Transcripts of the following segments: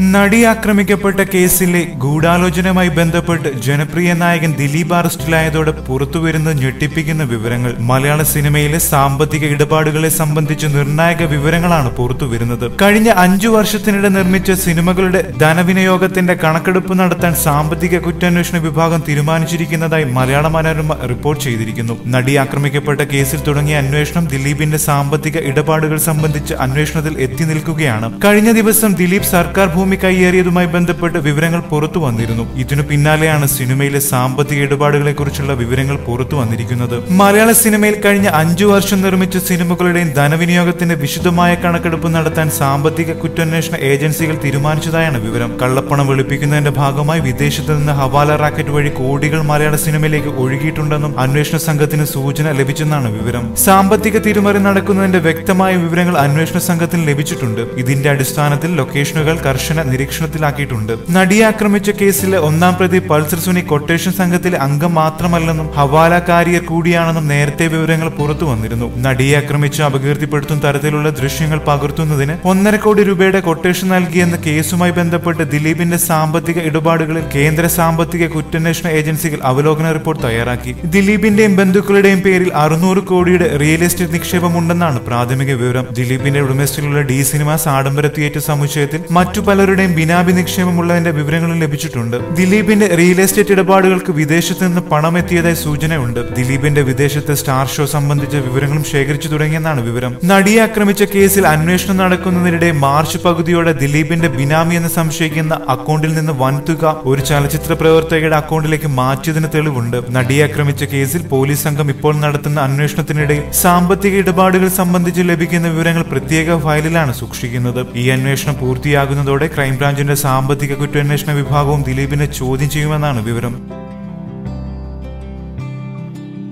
നടി ആക്രമിക്കപ്പെട്ട കേസിലെ ഗൂഢാലോചനയുമായി ബന്ധപ്പെട്ട് ജനപ്രിയ നായകൻ ദിലീപ് അറസ്റ്റിലായതോടെ പുറത്തുവരുന്ന ഞെട്ടിപ്പിക്കുന്ന വിവരങ്ങൾ മലയാള സിനിമയിലെ സാമ്പത്തിക ഇടപാടുകളെ സംബന്ധിച്ച് നിർണായക വിവരങ്ങളാണ് പുറത്തുവരുന്നത്. കഴിഞ്ഞ അഞ്ചു വർഷത്തിനിടെ നിർമ്മിച്ച സിനിമകളുടെ ധനവിനിയോഗത്തിന്റെ കണക്കെടുപ്പ് നടത്താൻ സാമ്പത്തിക കുറ്റാന്വേഷണ വിഭാഗം തീരുമാനിച്ചിരിക്കുന്നതായി മലയാള മനോരമ റിപ്പോർട്ട് ചെയ്തിരിക്കുന്നു. നടി ആക്രമിക്കപ്പെട്ട കേസിൽ തുടങ്ങിയ അന്വേഷണം ദിലീപിന്റെ സാമ്പത്തിക ഇടപാടുകൾ സംബന്ധിച്ച് അന്വേഷണത്തിൽ എത്തി നിൽക്കുകയാണ്. കഴിഞ്ഞ ദിവസം ദിലീപ് സർക്കാർ ഭൂമി കൈയേറിയതുമായി ബന്ധപ്പെട്ട് വിവരങ്ങൾ പുറത്തു വന്നിരുന്നു. ഇതിനു പിന്നാലെയാണ് സിനിമയിലെ സാമ്പത്തിക ഇടപാടുകളെ കുറിച്ചുള്ള വിവരങ്ങൾ പുറത്തു വന്നിരിക്കുന്നത്. മലയാള സിനിമയിൽ കഴിഞ്ഞ അഞ്ചു വർഷം നിർമ്മിച്ച സിനിമകളുടെയും ധനവിനിയോഗത്തിന്റെ വിശദമായ കണക്കെടുപ്പ് നടത്താൻ സാമ്പത്തിക കുറ്റാന്വേഷണ ഏജൻസികൾ തീരുമാനിച്ചതായാണ് വിവരം. കള്ളപ്പണം വെളുപ്പിക്കുന്നതിന്റെ ഭാഗമായി വിദേശത്ത് നിന്ന് ഹവാല റാക്കറ്റ് വഴി കോടികൾ മലയാള സിനിമയിലേക്ക് ഒഴുകിയിട്ടുണ്ടെന്നും അന്വേഷണ സംഘത്തിന് സൂചന ലഭിച്ചെന്നാണ് വിവരം. സാമ്പത്തിക തിരിമറി നടക്കുന്നതിന്റെ വ്യക്തമായ വിവരങ്ങൾ അന്വേഷണ സംഘത്തിന് ലഭിച്ചിട്ടുണ്ട്. ഇതിന്റെ അടിസ്ഥാനത്തിൽ ലൊക്കേഷനുകൾ കർശന നിരീക്ഷണത്തിലാക്കിയിട്ടുണ്ട്. നടിയെ ആക്രമിച്ച കേസിലെ ഒന്നാം പ്രതി പൾസർ സുനി കൊട്ടേഷൻ സംഘത്തിലെ അംഗം മാത്രമല്ലെന്നും ഹവാലക്കാരിയർ കൂടിയാണെന്നും നേരത്തെ വിവരങ്ങൾ പുറത്തു വന്നിരുന്നു. നടിയെ ആക്രമിച്ച് അപകീർത്തിപ്പെടുത്തുന്ന തരത്തിലുള്ള ദൃശ്യങ്ങൾ പകർത്തുന്നതിന് ഒന്നര കോടി രൂപയുടെ കൊട്ടേഷൻ നൽകിയെന്ന കേസുമായി ബന്ധപ്പെട്ട് ദിലീപിന്റെ സാമ്പത്തിക ഇടപാടുകളിൽ കേന്ദ്ര സാമ്പത്തിക കുറ്റാന്വേഷണ ഏജൻസികൾ അവലോകന റിപ്പോർട്ട് തയ്യാറാക്കി. ദിലീപിന്റെയും ബന്ധുക്കളുടെയും പേരിൽ അറുന്നൂറ് കോടിയുടെ റിയൽ എസ്റ്റേറ്റ് നിക്ഷേപം ഉണ്ടെന്നാണ് പ്രാഥമിക വിവരം. ദിലീപിന്റെ ഉടമസ്ഥയിലുള്ള ഡി സിനിമാസ് ആഡംബര തിയേറ്റർ സമുച്ചയത്തിൽ മറ്റു പലരുടെയും ബിനാബി നിക്ഷേപമുള്ളതിന്റെ വിവരങ്ങളും ലഭിച്ചിട്ടുണ്ട്. ദിലീപിന്റെ റിയൽ എസ്റ്റേറ്റ് ഇടപാടുകൾക്ക് വിദേശത്ത് നിന്ന് പണം എത്തിയതായി സൂചനയുണ്ട്. ദിലീപിന്റെ വിദേശത്തെ സ്റ്റാർ ഷോ സംബന്ധിച്ച വിവരങ്ങളും ശേഖരിച്ചു തുടങ്ങിയെന്നാണ് വിവരം. നടിയെ ആക്രമിച്ച കേസിൽ അന്വേഷണം നടക്കുന്നതിനിടെ മാർച്ച് പകുതിയോടെ ദിലീപിന്റെ ബിനാമി എന്ന് സംശയിക്കുന്ന അക്കൗണ്ടിൽ നിന്ന് വൻതുക ഒരു ചലച്ചിത്ര പ്രവർത്തകയുടെ അക്കൗണ്ടിലേക്ക് മാറ്റിയതിന് തെളിവുണ്ട്. നടിയെ ആക്രമിച്ച കേസിൽ പോലീസ് സംഘം ഇപ്പോൾ നടത്തുന്ന അന്വേഷണത്തിനിടെ സാമ്പത്തിക ഇടപാടുകൾ സംബന്ധിച്ച് ലഭിക്കുന്ന വിവരങ്ങൾ പ്രത്യേക ഫയലിലാണ് സൂക്ഷിക്കുന്നത്. ഈ അന്വേഷണം പൂർത്തിയാകുന്നതോടെ ക്രൈംബ്രാഞ്ചിന്റെ സാമ്പത്തിക കുറ്റാന്വേഷണ വിഭാഗവും ദിലീപിനെ ചോദ്യം ചെയ്യുമെന്നാണ് വിവരം.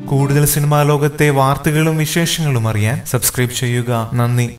കൂടുതൽ സിനിമാ ലോകത്തെ വാർത്തകളും വിശേഷങ്ങളും അറിയാൻ സബ്സ്ക്രൈബ് ചെയ്യുക. നന്ദി.